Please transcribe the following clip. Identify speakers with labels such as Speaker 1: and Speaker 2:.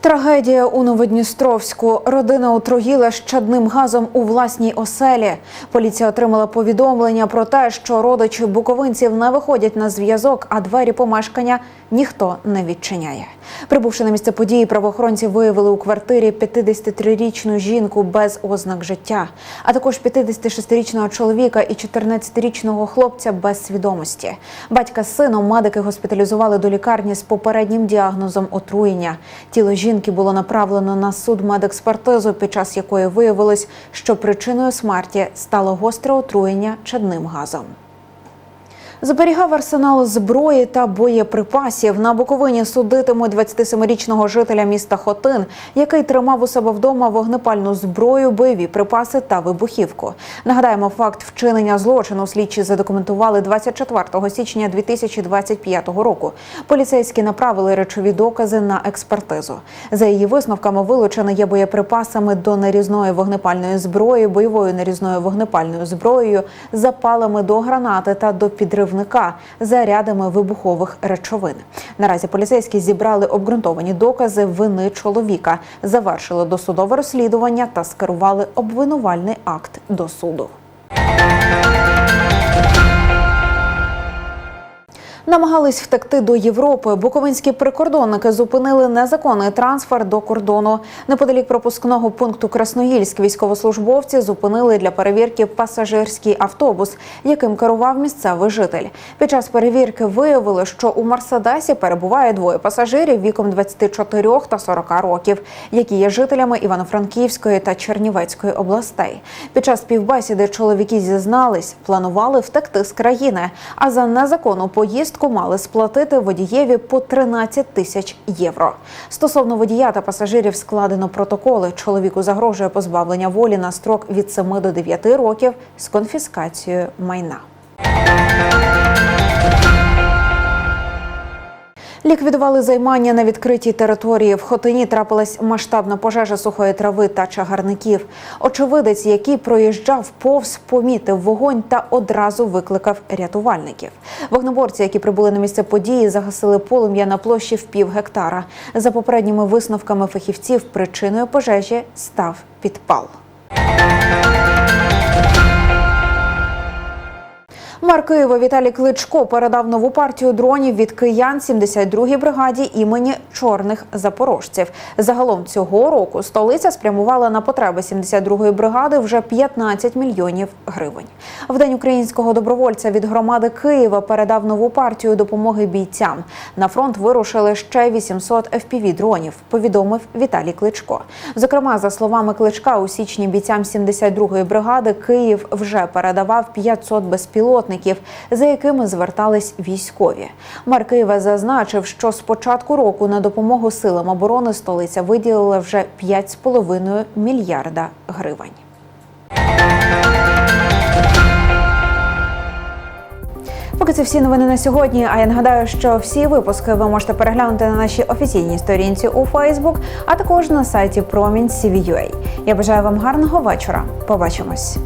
Speaker 1: Трагедія у Новодністровську. Родина отруїла щадним газом у власній оселі. Поліція отримала повідомлення про те, що родичі буковинців не виходять на зв'язок, а двері помешкання ніхто не відчиняє. Прибувши на місце події, правоохоронці виявили у квартирі 53-річну жінку без ознак життя, а також 56-річного чоловіка і 14-річного хлопця без свідомості. Батька з сином медики госпіталізували до лікарні з попереднім діагнозом отруєння. Тіло жінки було направлено на суд медекспертизу, під час якої виявилось, що причиною смерті стало гостре отруєння чадним газом. Зберігав арсенал зброї та боєприпасів. На Буковині судитимуть 27-річного жителя міста Хотин, який тримав у себе вдома вогнепальну зброю, бойові припаси та вибухівку. Нагадаємо, факт вчинення злочину слідчі задокументували 24 січня 2025 року. Поліцейські направили речові докази на експертизу. За її висновками, вилучено є боєприпасами до нарізної вогнепальної зброї, бойовою нарізною вогнепальною зброєю, запалами до гранати та до підривника, зарядами вибухових речовин. Наразі поліцейські зібрали обґрунтовані докази вини чоловіка, завершили досудове розслідування та скерували обвинувальний акт до суду. Намагались втекти до Європи. Буковинські прикордонники зупинили незаконний трансфер до кордону. Неподалік пропускного пункту Красноїльськ військовослужбовці зупинили для перевірки пасажирський автобус, яким керував місцевий житель. Під час перевірки виявили, що у Мерседесі перебуває двоє пасажирів віком 24 та 40 років, які є жителями Івано-Франківської та Чернівецької областей. Під час співбесіди чоловіки зізнались, планували втекти з країни, а за незаконну поїздку мали сплатити водієві по 13 тисяч євро. Стосовно водія та пасажирів складено протоколи. Чоловіку загрожує позбавлення волі на строк від 7 до 9 років з конфіскацією майна. Ліквідували займання на відкритій території. В Хотині трапилась масштабна пожежа сухої трави та чагарників. Очевидець, який проїжджав повз, помітив вогонь та одразу викликав рятувальників. Вогнеборці, які прибули на місце події, загасили полум'я на площі в пів гектара. За попередніми висновками фахівців, причиною пожежі став підпал. Мер Києва Віталій Кличко передав нову партію дронів від киян 72-й бригаді імені чорних запорожців. Загалом цього року столиця спрямувала на потреби 72-ї бригади вже 15 мільйонів гривень. В день українського добровольця від громади Києва передав нову партію допомоги бійцям. На фронт вирушили ще 800 fpv дронів. Повідомив Віталій Кличко. Зокрема, за словами Кличка, у січні бійцям 72-ї бригади Київ вже передавав 500 безпілотників за якими звертались військові. Мер зазначив, що з початку року на допомогу силам оборони столиця виділила вже 5,5 мільярда гривень. Поки це всі новини на сьогодні. А я нагадаю, що всі випуски ви можете переглянути на нашій офіційній сторінці у Фейсбук, а також на сайті Промінь.CVUA. Я бажаю вам гарного вечора. Побачимось.